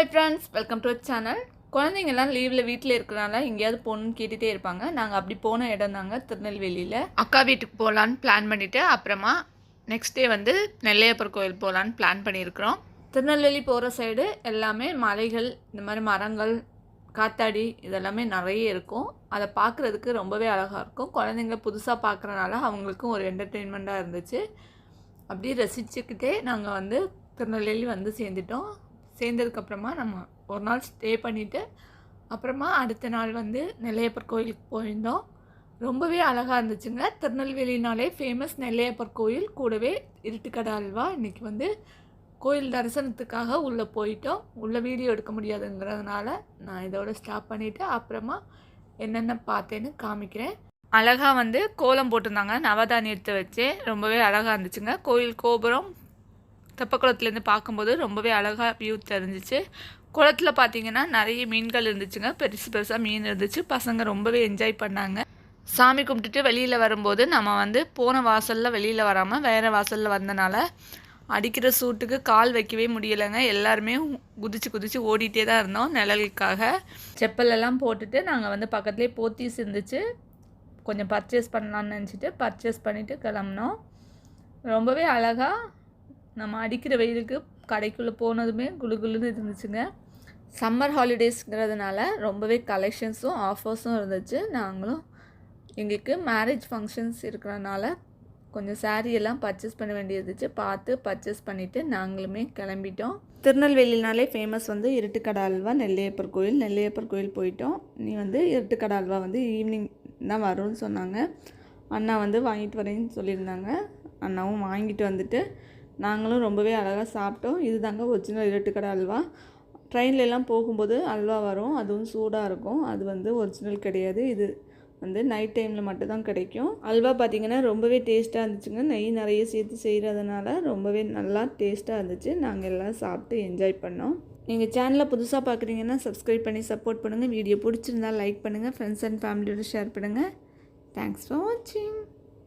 Hi friends welcome to channel குழந்தைங்கெல்லாம் லீவில் வீட்டில் இருக்கிறனால எங்கேயாவது போகணுன்னு கேட்டுகிட்டே இருப்பாங்க. நாங்கள் அப்படி போன இடம் தாங்க திருநெல்வேலியில். அக்கா வீட்டுக்கு போகலான்னு பிளான் பண்ணிவிட்டு அப்புறமா நெக்ஸ்ட் டே வந்து நெல்லையப்பர் கோயில் போகலான்னு பிளான் பண்ணியிருக்கிறோம். திருநெல்வேலி போகிற சைடு எல்லாமே மலைகள் இந்த மாதிரி மரங்கள் காத்தாடி இதெல்லாமே நிறைய இருக்கும். அதை பார்க்குறதுக்கு ரொம்பவே அழகாக இருக்கும். குழந்தைங்க புதுசாக பார்க்குறனால அவங்களுக்கும் ஒரு என்டர்டெயின்மெண்ட்டாக இருந்துச்சு. அப்படியே ரசிச்சுக்கிட்டே நாங்கள் வந்து திருநெல்வேலி வந்து சேர்ந்துட்டோம். சேர்ந்ததுக்கப்புறமா நம்ம ஒரு நாள் ஸ்டே பண்ணிவிட்டு அப்புறமா அடுத்த நாள் வந்து நெல்லையப்பர் கோயிலுக்கு போயிருந்தோம். ரொம்பவே அழகாக இருந்துச்சுங்க. திருநெல்வேலினாலே ஃபேமஸ் நெல்லையப்பர் கோயில். கூடவே இருட்டுக்கடை அல்வா. இன்றைக்கி வந்து கோயில் தரிசனத்துக்காக உள்ளே போயிட்டோம். உள்ளே வீடியோ எடுக்க முடியாதுங்கிறதுனால நான் இதோட ஸ்டாப் பண்ணிவிட்டு அப்புறமா என்னென்ன பார்த்தேன்னு காமிக்கிறேன். அழகாக வந்து கோலம் போட்டிருந்தாங்க. நவதானியத்தை வச்சு ரொம்பவே அழகாக இருந்துச்சுங்க. கோயில் கோபுரம் தெப்பக்குளத்துலேருந்து பார்க்கும்போது ரொம்பவே அழகாக வியூ தெரிஞ்சிச்சு. குளத்தில் பார்த்தீங்கன்னா நிறைய மீன்கள் இருந்துச்சுங்க. பெருசு பெருசாக மீன் இருந்துச்சு. பசங்க ரொம்பவே என்ஜாய் பண்ணாங்க. சாமி கும்பிட்டுட்டு வெளியில் வரும்போது நம்ம வந்து போன வாசலில் வெளியில் வராமல் வேறு வாசலில் வந்தனால அடிக்கிற சூட்டுக்கு கால் வைக்கவே முடியலைங்க. எல்லாருமே குதிச்சு குதிச்சு ஓடிட்டே தான் இருந்தோம் நிழலுக்காக. செப்பலெல்லாம் போட்டுட்டு நாங்கள் வந்து பக்கத்துலேயே போத்தீஸ் இருந்துச்சு. கொஞ்சம் பர்ச்சேஸ் பண்ணலான்னு நினச்சிட்டு பர்ச்சேஸ் பண்ணிவிட்டு கிளம்புனோம். ரொம்பவே அழகாக நம்ம அடிக்கிற வெயிலுக்கு கடைக்குள்ளே போனதுமே குளு குளுன்னு இருந்துச்சுங்க. சம்மர் ஹாலிடேஸ்ங்கிறதுனால ரொம்பவே கலெக்ஷன்ஸும் ஆஃபர்ஸும் இருந்துச்சு. நாங்களும் எங்களுக்கு மேரேஜ் ஃபங்க்ஷன்ஸ் இருக்கிறனால கொஞ்சம் saree எல்லாம் பர்ச்சேஸ் பண்ண வேண்டியிருந்துச்சு பார்த்து பர்ச்சேஸ் பண்ணிவிட்டு நாங்களுமே கிளம்பிட்டோம். திருநெல்வேலினாலே ஃபேமஸ் வந்து இருட்டுக்கடை அல்வா நெல்லையப்பர் கோயில். நெல்லையப்பர் கோயில் போயிட்டோம். நீ வந்து இருட்டுக்கடை அல்வா வந்து ஈவினிங் தான் வரும்னு சொன்னாங்க. அண்ணா வந்து வாங்கிட்டு வரேன்னு சொல்லியிருந்தாங்க. அண்ணாவும் வாங்கிட்டு வந்துட்டு நாங்களும் ரொம்பவே அழகாக சாப்பிட்டோம். இது தாங்க ஒரிஜினல் இரட்டுக்கடை அல்வா. ட்ரெயின்லலாம் போகும்போது அல்வா வரும். அதுவும் சூடாக இருக்கும். அது வந்து ஒரிஜினல் கிடையாது. இது வந்து நைட் டைமில் மட்டும்தான் கிடைக்கும். அல்வா பார்த்திங்கன்னா ரொம்பவே டேஸ்ட்டாக இருந்துச்சுங்க. நெய் நிறைய சேர்த்து செய்கிறதுனால ரொம்பவே நல்லா டேஸ்ட்டாக இருந்துச்சு. நாங்கள் எல்லாம் சாப்பிட்டு என்ஜாய் பண்ணோம். நீங்கள் சேனலை புதுசாக பார்க்குறீங்கன்னா சப்ஸ்கிரைப் பண்ணி சப்போர்ட் பண்ணுங்கள் வீடியோ பிடிச்சிருந்தா லைக் பண்ணுங்கள் ஃப்ரெண்ட்ஸ் அண்ட் ஃபேமிலியோட ஷேர் பண்ணுங்கள் தேங்க்ஸ் ஃபார் வாட்சிங்